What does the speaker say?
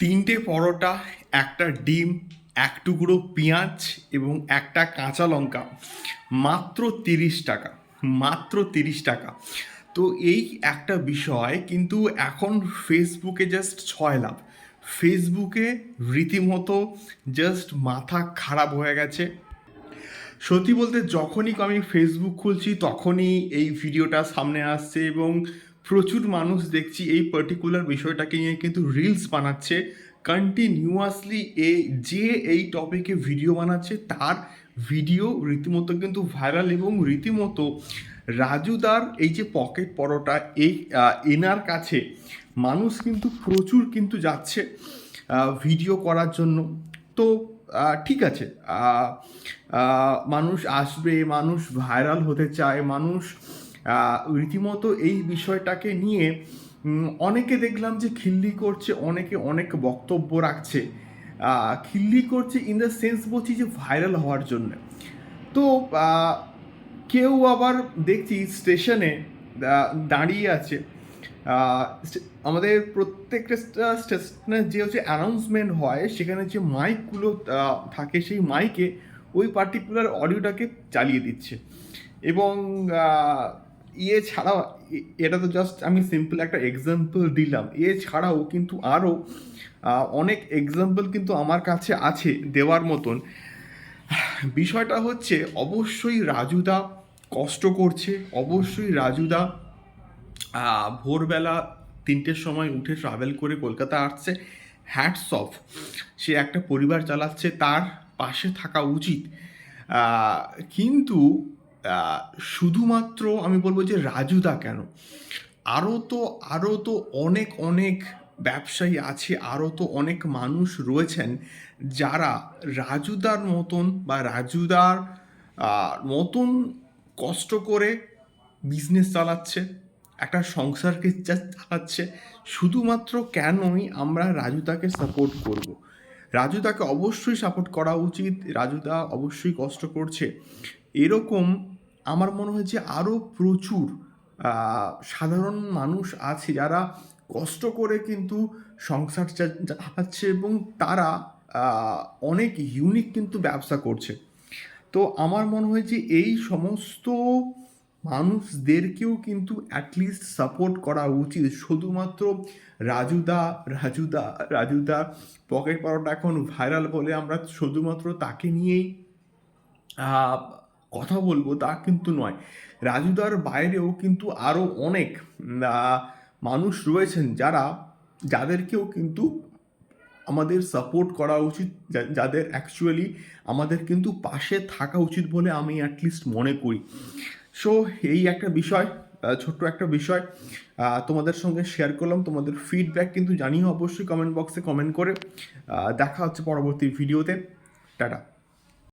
তিনটে পরোটা, একটা ডিম, এক টুকরো পেঁয়াজ এবং একটা কাঁচা লঙ্কা। মাত্র তিরিশ টাকা, মাত্র তিরিশ টাকা। তো এই একটা বিষয়, কিন্তু এখন ফেসবুকে জাস্ট ছয় লাভ। ফেসবুকে রীতিমতো জাস্ট মাথা খারাপ হয়ে গেছে। সত্যি বলতে, যখনই আমি ফেসবুক খুলছি, তখনই এই ভিডিওটা সামনে আসছে এবং প্রচুর মানুষ দেখছি এই পার্টিকুলার বিষয়টাকে নিয়ে কিন্তু রিলস বানাচ্ছে। কন্টিনিউয়াসলি এ যে এই টপিকে ভিডিও বানাচ্ছে, তার ভিডিও রীতিমতো কিন্তু ভাইরাল এবং রীতিমতো রাজুদার এই যে পকেট পরোটা, এই এনার কাছে মানুষ কিন্তু প্রচুর কিন্তু যাচ্ছে ভিডিও করার জন্য। তো ঠিক আছে মানুষ আসবে, মানুষ ভাইরাল হতে চায়, মানুষ রীতিমতো এই বিষয়টাকে নিয়ে অনেকে দেখলাম যে খিল্লি করছে, অনেকে অনেক বক্তব্য রাখছে। খিল্লি করছে ইন দ্য সেন্স বলছি যে ভাইরাল হওয়ার জন্য। তো কেউ আবার দেখছি স্টেশনে দাঁড়িয়ে আছে। আমাদের প্রত্যেকটা স্টেশনে যে হচ্ছে অ্যানাউন্সমেন্ট হয়, সেখানে যে মাইকগুলো থাকে সেই মাইকে ওই পার্টিকুলার অডিওটাকে চালিয়ে দিচ্ছে। এবং ইয়ে ছাড়াও এটা তো জাস্ট আমি সিম্পল একটা এক্সাম্পল দিলাম। এ ছাড়াও কিন্তু আরও অনেক এক্সাম্পল কিন্তু আমার কাছে আছে দেওয়ার মতন। বিষয়টা হচ্ছে, অবশ্যই রাজুদা কষ্ট করছে, অবশ্যই রাজুদা ভোরবেলা তিনটের সময় উঠে ট্রাভেল করে কলকাতা আসছে। হ্যাটস অফ সে একটা পরিবার চালাচ্ছে, তার পাশে থাকা উচিত। কিন্তু শুধুমাত্র আমি বলব যে রাজুদা কেন আরও তো আরও তো অনেক অনেক ব্যবসায়ী আছে আরও তো অনেক মানুষ রয়েছেন যারা রাজুদার মতন বা রাজুদার মতন কষ্ট করে বিজনেস চালাচ্ছে, একটা সংসারকে চালাচ্ছে, শুধুমাত্র কেনই আমরা রাজুদাকে সাপোর্ট করব। রাজুদাকে অবশ্যই সাপোর্ট করা উচিত রাজুদা অবশ্যই কষ্ট করছে এরকম আমার মনে হয় যে আরও প্রচুর সাধারণ মানুষ আছে যারা কষ্ট করে কিন্তু সংসার চালাচ্ছে এবং তারা অনেক ইউনিক কিন্তু ব্যবসা করছে। তো আমার মনে হয় যে এই সমস্ত মানুষদেরকেও কিন্তু অ্যাটলিস্ট সাপোর্ট করা উচিত। শুধুমাত্র রাজুদা রাজুদা রাজুদা পকেট পরোটা এখন ভাইরাল বলে আমরা শুধুমাত্র তাকে নিয়েই কথা বলব তা কিন্তু নয়। রাজুদার বাইরেও কিন্তু আরও অনেক মানুষ রয়েছেন যারা, যাদেরকেও কিন্তু আমাদের সাপোর্ট করা উচিত যাদের অ্যাকচুয়ালি আমাদের কিন্তু পাশে থাকা উচিত বলে আমি অ্যাটলিস্ট মনে করি। সো এই একটা বিষয় ছোট্ট একটা বিষয় তোমাদের সঙ্গে শেয়ার করলাম। তোমাদের ফিডব্যাক কিন্তু জানিও অবশ্যই কমেন্ট বক্সে কমেন্ট করে। দেখা হচ্ছে পরবর্তী ভিডিওতে টাটা।